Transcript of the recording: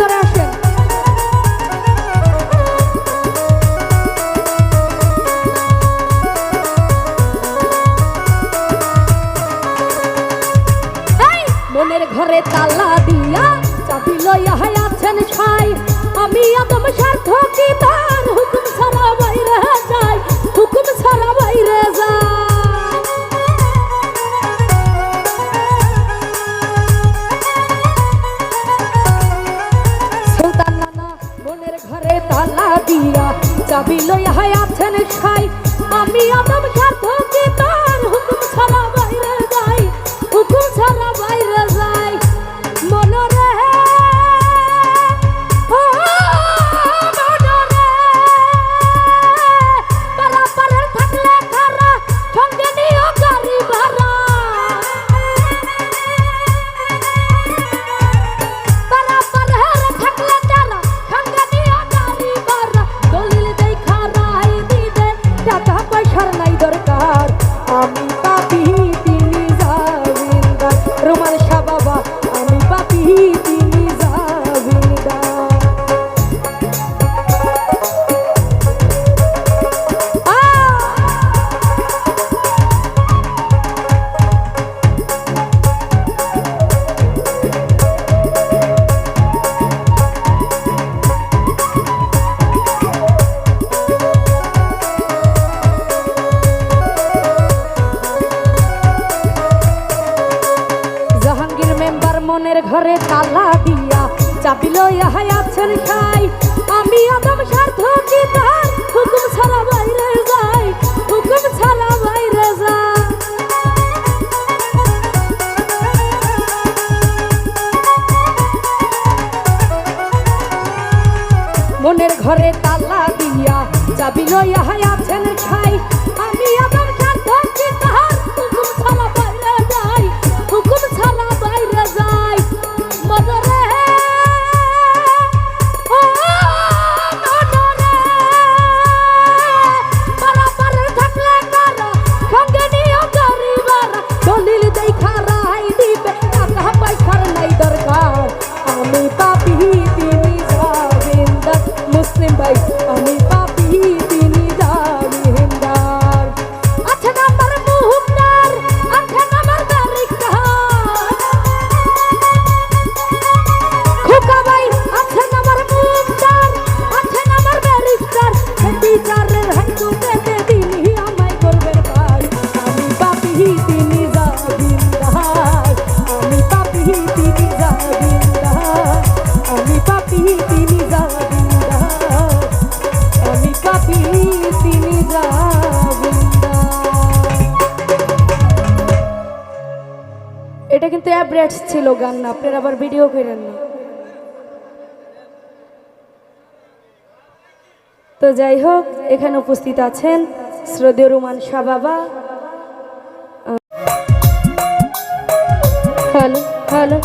ভিতরে আসেন। মনের ঘরে তালা দিয়া চাবি লইয়া আছেন ছাই। আমি আদম সার্থকিতা বিলয় হায় আছেন খাই আমি আদম মনের ঘরে তালা দিয়া চাবি লইয়া আছেন খাই। আমি আদম সার্থ কি তার? হুকুম ছাড়া বাইরে যাই, হুকুম ছাড়া বাইরে যাই। মনের ঘরে তালা দিয়া চাবি লইয়া আছেন খাই। only five. এটা কিন্তু অ্যাভারেজ ছিল গান না, আপনারা আবার ভিডিও করেন না। তো যাই হোক, এখানে উপস্থিত আছেন শ্রদ্ধে রুমান শাহ বাবা। Hello hello.